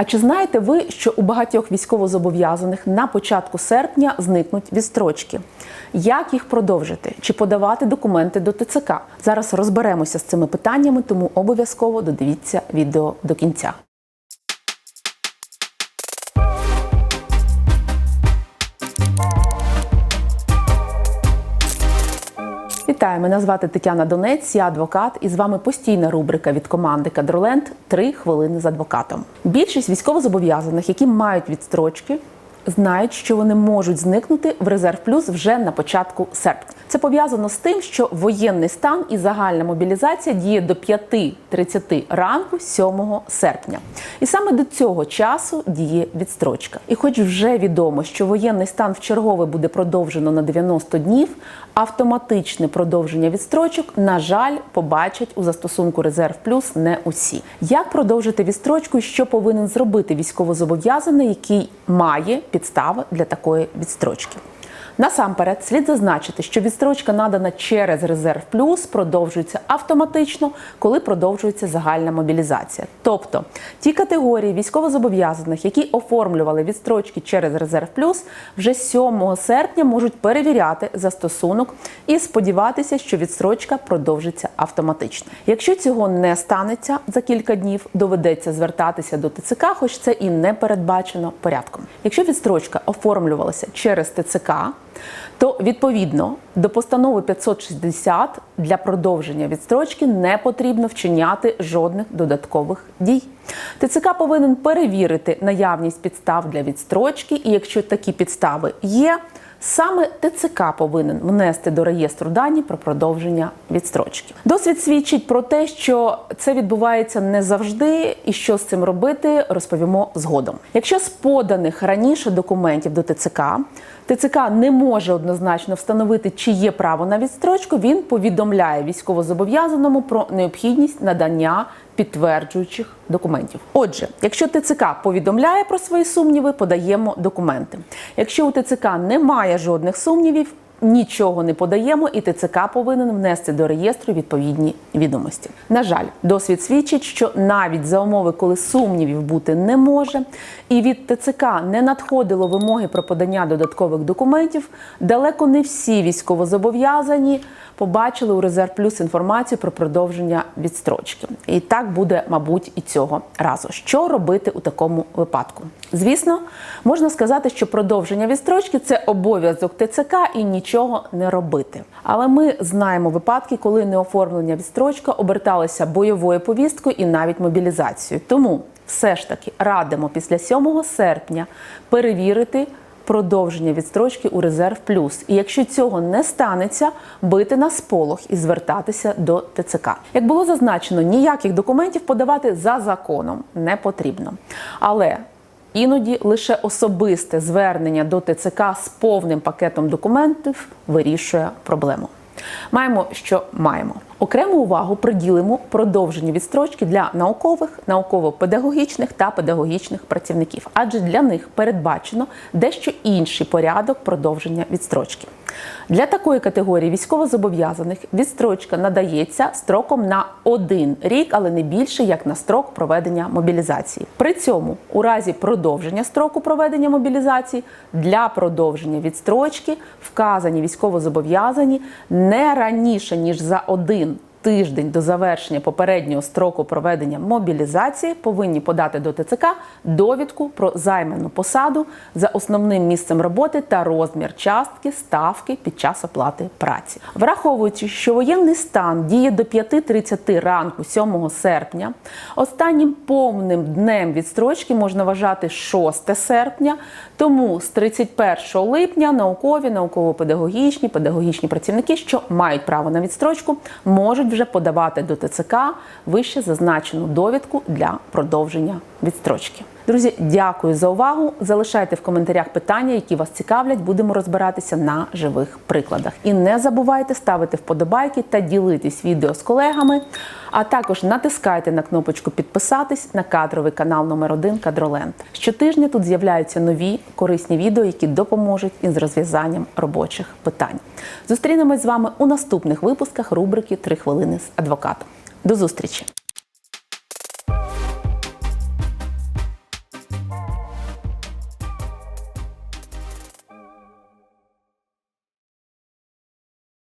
А чи знаєте ви, що у багатьох військовозобов'язаних на початку серпня зникнуть відстрочки? Як їх продовжити? Чи подавати документи до ТЦК? Зараз розберемося з цими питаннями, тому обов'язково додивіться відео до кінця. Вітаю, мене звати Тетяна Донець, я адвокат, і з вами постійна рубрика від команди Кадроленд Три хвилини з адвокатом. Більшість військовозобов'язаних, які мають відстрочки, знають, що вони можуть зникнути в резерв плюс вже на початку серпня. Це пов'язано з тим, що воєнний стан і загальна мобілізація діє до 5.30 ранку 7 серпня. І саме до цього часу діє відстрочка. І хоч вже відомо, що воєнний стан в чергове буде продовжено на 90 днів, автоматичне продовження відстрочок, на жаль, побачать у застосунку Резерв Плюс не усі. Як продовжити відстрочку і що повинен зробити військовозобов'язаний, який має підстави для такої відстрочки? Насамперед, слід зазначити, що відстрочка надана через резерв плюс продовжується автоматично, коли продовжується загальна мобілізація. Тобто ті категорії військовозобов'язаних, які оформлювали відстрочки через резерв плюс, вже 7 серпня можуть перевіряти застосунок і сподіватися, що відстрочка продовжиться автоматично. Якщо цього не станеться за кілька днів, доведеться звертатися до ТЦК, хоч це і не передбачено порядком. Якщо відстрочка оформлювалася через ТЦК, то відповідно до постанови 560 для продовження відстрочки не потрібно вчиняти жодних додаткових дій. ТЦК повинен перевірити наявність підстав для відстрочки, і якщо такі підстави є, саме ТЦК повинен внести до реєстру дані про продовження відстрочки. Досвід свідчить про те, що це відбувається не завжди, і що з цим робити, розповімо згодом. Якщо з поданих раніше документів до ТЦК ТЦК не може однозначно встановити, чи є право на відстрочку, він повідомляє військовозобов'язаному про необхідність надання підтверджуючих документів. Отже, якщо ТЦК повідомляє про свої сумніви, подаємо документи. Якщо у ТЦК немає жодних сумнівів, Нічого не подаємо, і ТЦК повинен внести до реєстру відповідні відомості. На жаль, досвід свідчить, що навіть за умови, коли сумнівів бути не може, і від ТЦК не надходило вимоги про подання додаткових документів, далеко не всі військовозобов'язані побачили у резерв плюс інформацію про продовження відстрочки. І так буде, мабуть, і цього разу. Що робити у такому випадку? Звісно, можна сказати, що продовження відстрочки це обов'язок ТЦК і нічого не робити. Але ми знаємо випадки, коли неоформлення відстрочка оберталися бойовою повісткою і навіть мобілізацією. Тому все ж таки радимо після 7 серпня перевірити продовження відстрочки у резерв плюс. І якщо цього не станеться, бити на сполох і звертатися до ТЦК. Як було зазначено, ніяких документів подавати за законом не потрібно. Але Іноді лише особисте звернення до ТЦК з повним пакетом документів вирішує проблему. Маємо, що маємо. Окрему увагу приділимо продовженню відстрочки для наукових, науково-педагогічних та педагогічних працівників, адже для них передбачено дещо інший порядок продовження відстрочки. Для такої категорії військовозобов'язаних відстрочка надається строком на один рік, але не більше як на строк проведення мобілізації. При цьому, у разі продовження строку проведення мобілізації для продовження відстрочки вказані військовозобов'язані не раніше ніж за один тиждень до завершення попереднього строку проведення мобілізації повинні подати до ТЦК довідку про займану посаду за основним місцем роботи та розмір частки ставки під час оплати праці. Враховуючи, що воєнний стан діє до 5.30 ранку 7 серпня, останнім повним днем відстрочки можна вважати 6 серпня, тому з 31 липня наукові, науково-педагогічні, педагогічні працівники, що мають право на відстрочку, можуть вже подавати до ТЦК вище зазначену довідку для продовження відстрочки. Друзі, дякую за увагу. Залишайте в коментарях питання, які вас цікавлять. Будемо розбиратися на живих прикладах. І не забувайте ставити вподобайки та ділитись відео з колегами. А також натискайте на кнопочку підписатись на кадровий канал номер 1 Кадроленд. Щотижня тут з'являються нові корисні відео, які допоможуть із розв'язанням робочих питань. Зустрінемось з вами у наступних випусках рубрики «3 хвилини з адвокатом. До зустрічі!